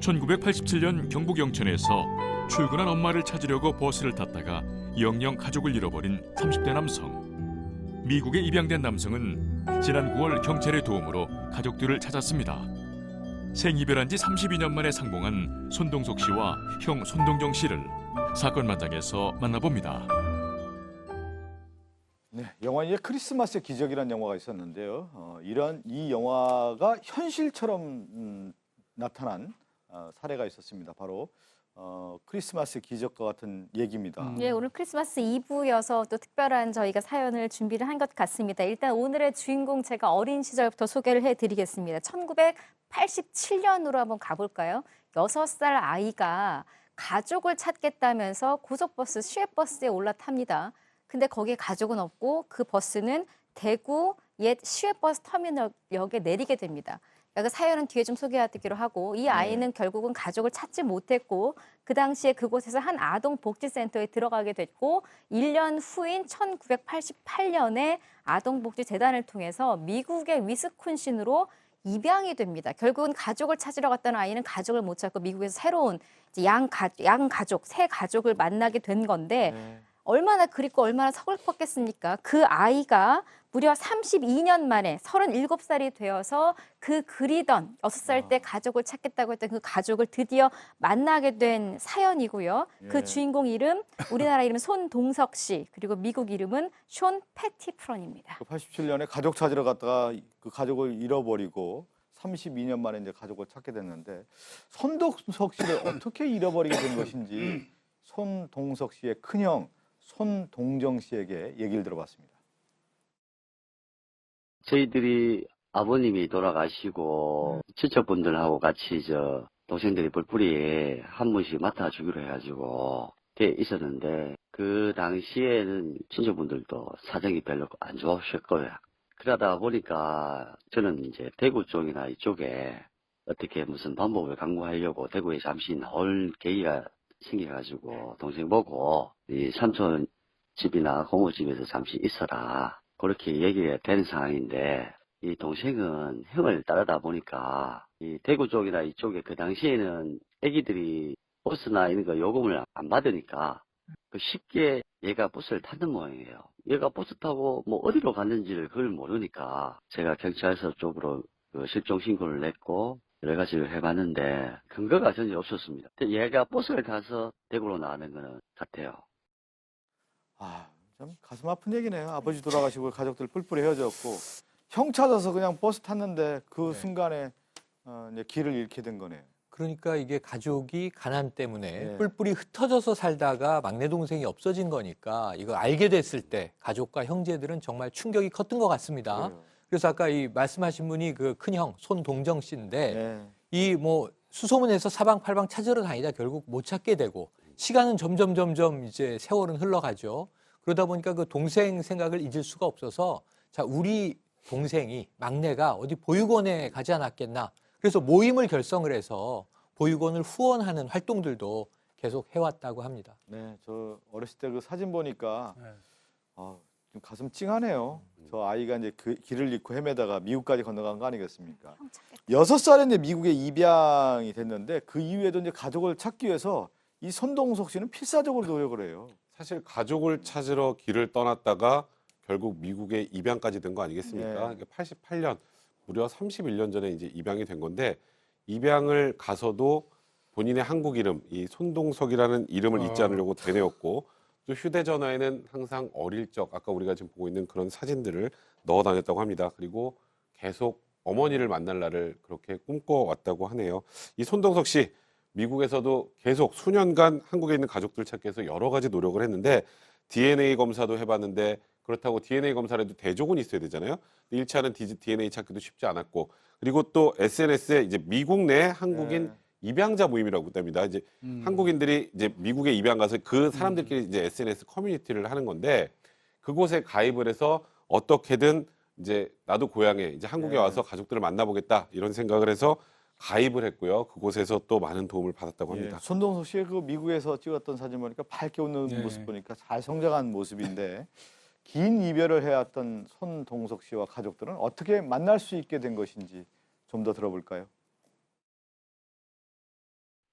1987년 경북 영천에서 출근한 엄마를 찾으려고 버스를 탔다가 영영 가족을 잃어버린 30대 남성. 미국에 입양된 남성은 지난 9월 경찰의 도움으로 가족들을 찾았습니다. 생이별한 지 32년 만에 상봉한 손동석 씨와 형 손동정 씨를 사건 마당에서 만나봅니다. 네, 영화의 크리스마스의 기적이라는 영화가 있었는데요. 어, 이런 이 영화가 현실처럼 음, 나타난 어, 사례가 있었습니다. 바로 어, 크리스마스 기적과 같은 얘기입니다. 예, 오늘 크리스마스 이브여서 또 특별한 저희가 사연을 준비를 한 것 같습니다. 일단 오늘의 주인공 제가 어린 시절부터 소개를 해드리겠습니다. 1987년으로 한번 가볼까요? 여섯 살 아이가 가족을 찾겠다면서 고속버스 시외버스에 올라탑니다. 근데 거기에 가족은 없고 그 버스는 대구 옛 시외버스 터미널역에 내리게 됩니다. 그 사연은 뒤에 좀 소개하기로 하고 이 아이는 결국은 가족을 찾지 못했고 그 당시에 그곳에서 한 아동 복지센터에 들어가게 됐고 1년 후인 1988년에 아동복지재단을 통해서 미국의 위스콘신으로 입양이 됩니다. 결국은 가족을 찾으러 갔던 아이는 가족을 못 찾고 미국에서 새로운 양, 가, 양 가족, 새 가족을 만나게 된 건데 네. 얼마나 그립고 얼마나 서글펐겠습니까? 그 아이가 무려 32년 만에 37살이 되어서 그 그리던 6살 때 가족을 찾겠다고 했던 그 가족을 드디어 만나게 된 사연이고요. 예. 그 주인공 이름 우리나라 이름은 손동석 씨 그리고 미국 이름은 숀 패티프런입니다. 그 87년에 가족 찾으러 갔다가 그 가족을 잃어버리고 32년 만에 이제 가족을 찾게 됐는데 손동석 씨를 어떻게 잃어버리게 된 것인지 손동석 씨의 큰형 손동정 씨에게 얘기를 들어봤습니다. 저희들이 아버님이 돌아가시고 친척분들하고 같이 저 동생들이 뿔뿔이 한 분씩 맡아주기로 해가지고 돼 있었는데 그 당시에는 친척분들도 사정이 별로 안 좋으실 거예요. 그러다 보니까 저는 이제 대구 쪽이나 이쪽에 어떻게 무슨 방법을 강구하려고 대구에 잠시 나올 계기가 생겨가지고 동생 보고 이 삼촌 집이나 고모집에서 잠시 있어라. 그렇게 얘기가 되는 상황인데, 이 동생은 형을 따르다 보니까, 이 대구 쪽이나 이쪽에 그 당시에는 애기들이 버스나 이런 거 요금을 안 받으니까, 그 쉽게 얘가 버스를 타는 모양이에요. 얘가 버스 타고 뭐 어디로 갔는지를 그걸 모르니까, 제가 경찰서 쪽으로 그 실종 신고를 냈고, 여러 가지를 해봤는데, 근거가 전혀 없었습니다. 얘가 버스를 타서 대구로 나가는 거는 같아요. 아, 참 가슴 아픈 얘기네요. 아버지 돌아가시고 가족들 뿔뿔이 헤어졌고 형 찾아서 그냥 버스 탔는데 그 네. 순간에 어, 이제 길을 잃게 된 거네요. 그러니까 이게 가족이 가난 때문에 네. 뿔뿔이 흩어져서 살다가 막내 동생이 없어진 거니까 이거 알게 됐을 때 가족과 형제들은 정말 충격이 컸던 것 같습니다. 그래요. 그래서 아까 이 말씀하신 분이 그 큰형 손동정 씨인데 네. 이뭐 수소문해서 사방팔방 찾으러 다니다 결국 못 찾게 되고 시간은 점점 점점 이제 세월은 흘러가죠. 그러다 보니까 그 동생 생각을 잊을 수가 없어서 자 우리 동생이 막내가 어디 보육원에 가지 않았겠나. 그래서 모임을 결성을 해서 보육원을 후원하는 활동들도 계속 해왔다고 합니다. 네, 저 어렸을 때 그 사진 보니까 네. 아, 좀 가슴 찡하네요. 저 아이가 이제 그 길을 잃고 헤매다가 미국까지 건너간 거 아니겠습니까? 여섯 살에 이제 미국에 입양이 됐는데 그 이후에도 이제 가족을 찾기 위해서 이 손동석 씨는 필사적으로 노력을 해요. 사실 가족을 찾으러 길을 떠났다가 결국 미국에 입양까지 된 거 아니겠습니까? 네. 이게 88년 무려 31년 전에 이제 입양이 된 건데 입양을 가서도 본인의 한국 이름 이 손동석이라는 이름을 잊지 아. 않으려고 되뇌었고 또 휴대전화에는 항상 어릴 적 아까 우리가 지금 보고 있는 그런 사진들을 넣어 다녔다고 합니다. 그리고 계속 어머니를 만날 날을 그렇게 꿈꿔왔다고 하네요. 이 손동석 씨 미국에서도 계속 수년간 한국에 있는 가족들 찾기 위해서 여러 가지 노력을 했는데 DNA 검사도 해봤는데 그렇다고 DNA 검사를 해도 대조군이 있어야 되잖아요. 1차는 DNA 찾기도 쉽지 않았고 그리고 또 SNS에 이제 미국 내 한국인 네. 입양자 모임이라고 합니다. 이제 음. 한국인들이 이제 미국에 입양 가서 그 사람들끼리 이제 SNS 커뮤니티를 하는 건데 그곳에 가입을 해서 어떻게든 이제 나도 고향에 이제 한국에 네. 와서 가족들을 만나보겠다 이런 생각을 해서 가입을 했고요. 그곳에서 또 많은 도움을 받았다고 예, 합니다. 손동석 씨의 그 미국에서 찍었던 사진 보니까 밝게 웃는 네. 모습 보니까 잘 성장한 모습인데 긴 이별을 해왔던 손동석 씨와 가족들은 어떻게 만날 수 있게 된 것인지 좀 더 들어볼까요?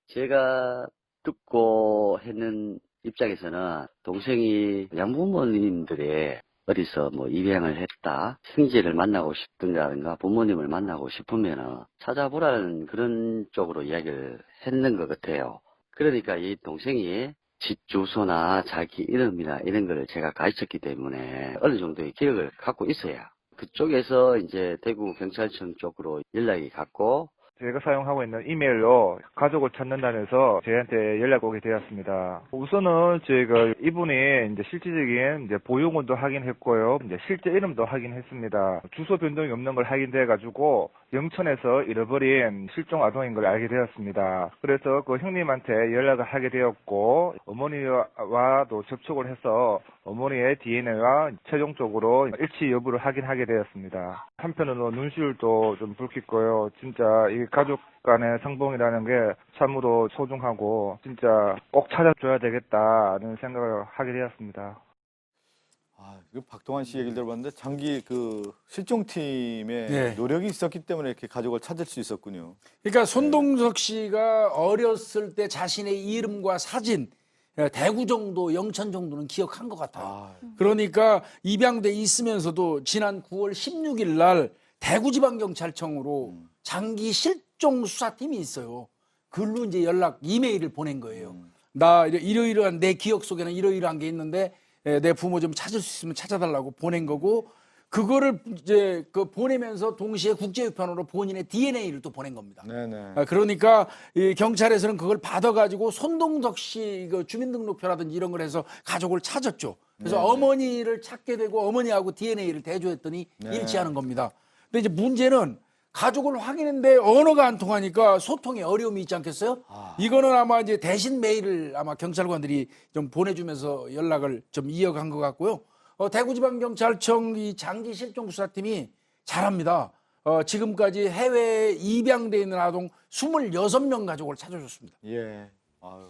제가 듣고 했는 입장에서는 동생이 양부모님들의 어디서 뭐 입양을 했다, 형제를 만나고 싶든가든가 부모님을 만나고 싶으면은 찾아보라는 그런 쪽으로 이야기를 했는 것 같아요. 그러니까 이 동생이 집 주소나 자기 이름이나 이런 걸 제가 가르쳤기 때문에 어느 정도의 기억을 갖고 있어야 그쪽에서 이제 대구 경찰청 쪽으로 연락이 갔고 제가 사용하고 있는 이메일로 가족을 찾는다면서 저희한테 연락 오게 되었습니다. 우선은 저희가 이분이 이제 실질적인 이제 보육원도 확인했고요. 이제 실제 이름도 확인했습니다. 주소 변동이 없는 걸 확인돼 가지고 영천에서 잃어버린 실종 아동인 걸 알게 되었습니다. 그래서 그 형님한테 연락을 하게 되었고 어머니와도 접촉을 해서 어머니의 DNA와 최종적으로 일치 여부를 확인하게 되었습니다. 한편으로 눈시울도 좀 붉히고요. 진짜 이 가족 간의 성봉이라는 게 참으로 소중하고 진짜 꼭 찾아줘야 되겠다는 생각을 하게 되었습니다. 아, 그 박동환 씨 얘기를 들어봤는데 장기 그 실종팀의 네. 노력이 있었기 때문에 이렇게 가족을 찾을 수 있었군요. 그러니까 손동석 씨가 어렸을 때 자신의 이름과 사진 예, 대구 정도, 영천 정도는 기억한 것 같아요. 아, 그러니까 입양돼 있으면서도 지난 9월 16일 날 대구지방경찰청으로 장기 실종 수사팀이 있어요. 글로 이제 연락 이메일을 보낸 거예요. 나 이러- 이러이러한 내 기억 속에는 이러이러한 게 있는데 에, 내 부모 좀 찾을 수 있으면 찾아달라고 보낸 거고 그거를 이제 그 보내면서 동시에 국제유편으로 본인의 DNA를 또 보낸 겁니다. 네네. 아, 그러니까 이 경찰에서는 그걸 받아가지고 손동석 씨그 주민등록표라든지 이런 걸 해서 가족을 찾았죠. 그래서 네네. 어머니를 찾게 되고 어머니하고 DNA를 대조했더니 네. 일치하는 겁니다. 근데 이제 문제는 가족을 확인했는데 언어가 안 통하니까 소통에 어려움이 있지 않겠어요? 아. 이거는 아마 이제 대신 메일을 아마 경찰관들이 좀 보내주면서 연락을 좀 이어간 것 같고요. 어, 대구지방경찰청 이 장기 실종 수사팀이 잘합니다. 어, 지금까지 해외에 입양돼 있는 아동 26명 가족을 찾아줬습니다. 예. 아유.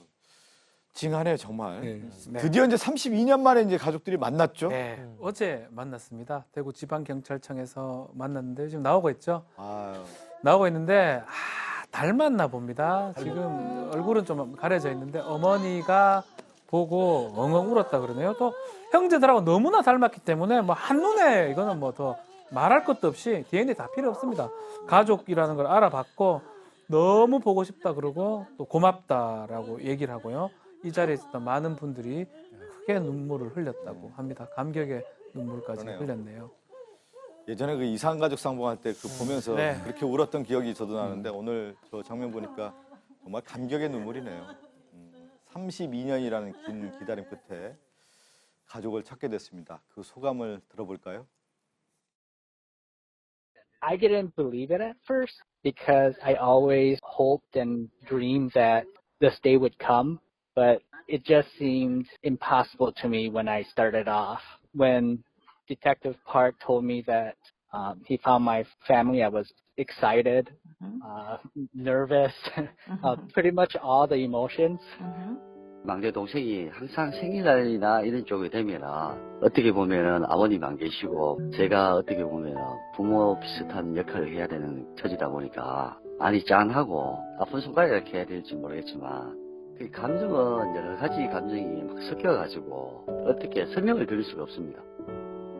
징하네요, 정말. 네. 네. 드디어 이제 32년 만에 이제 가족들이 만났죠. 네, 어제 만났습니다. 대구 지방경찰청에서 만났는데 지금 나오고 있죠. 아유. 나오고 있는데 아, 닮았나 봅니다. 지금 얼굴은 좀 가려져 있는데 어머니가 보고 엉엉 울었다 그러네요. 또 형제들하고 너무나 닮았기 때문에 뭐 한눈에 이거는 뭐 더 말할 것도 없이 DNA 다 필요 없습니다. 가족이라는 걸 알아봤고 너무 보고 싶다 그러고 또 고맙다라고 얘기를 하고요. 이 자리에 있었던 많은 분들이 크게 눈물을 흘렸다고 합니다. 감격의 눈물까지 그러네요. 흘렸네요. 예전에 그 이상 가족 상봉할 때 그 보면서 네. 그렇게 울었던 기억이 저도 나는데 오늘 저 장면 보니까 정말 감격의 눈물이네요. 음, 32년이라는 긴 기다림 끝에 가족을 찾게 됐습니다. 그 소감을 들어볼까요? I didn't believe it at first because I always hoped and dreamed that this day would come, but it just seemed impossible to me when I started off. When Detective Park told me that um, he found my family, I was excited, uh, nervous, uh, pretty much all the emotions. 막내 동생이 항상 생일날이나 이런 쪽이 되면은 어떻게 보면은 아버님 안 계시고 제가 어떻게 보면은 부모 비슷한 역할을 해야 되는 처지다 보니까 많이 짠하고 아픈 손가락 이렇게 해야 될지 모르겠지만 그 감정은 여러 가지 감정이 막 섞여가지고 어떻게 설명을 드릴 수가 없습니다.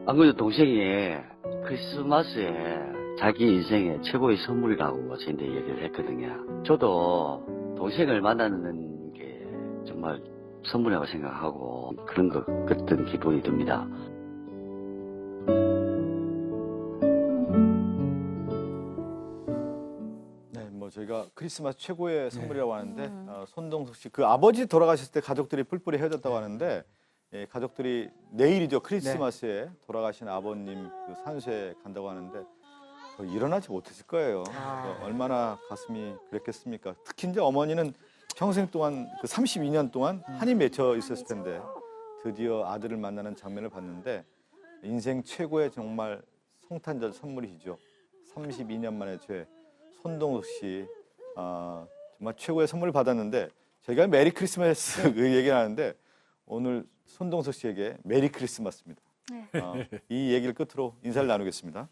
안 그래도 동생이 크리스마스에 자기 인생의 최고의 선물이라고 저한테 얘기를 했거든요. 저도 동생을 만나는 게 정말 선물이라고 생각하고 그런 것 같은 기분이 듭니다. 네, 뭐 저희가 크리스마스 최고의 선물이라고 하는데 어, 손동석 씨 그 아버지 돌아가셨을 때 가족들이 뿔뿔이 헤어졌다고 하는데 예, 가족들이 내일이죠 크리스마스에 돌아가신 아버님 그 산소에 간다고 하는데 거의 일어나지 못했을 거예요. 어, 얼마나 가슴이 그랬겠습니까? 특히 이제 어머니는 평생 동안 그 32년 동안 한이 맺혀 있었을 텐데 드디어 아들을 만나는 장면을 봤는데 인생 최고의 정말 성탄절 선물이죠. 32년 만에 제 손동석 씨 아, 정말 최고의 선물을 받았는데 제가 메리 크리스마스 그 얘기하는데 오늘 손동석 씨에게 메리 크리스마스입니다. 네. 아, 이 얘기를 끝으로 인사를 나누겠습니다.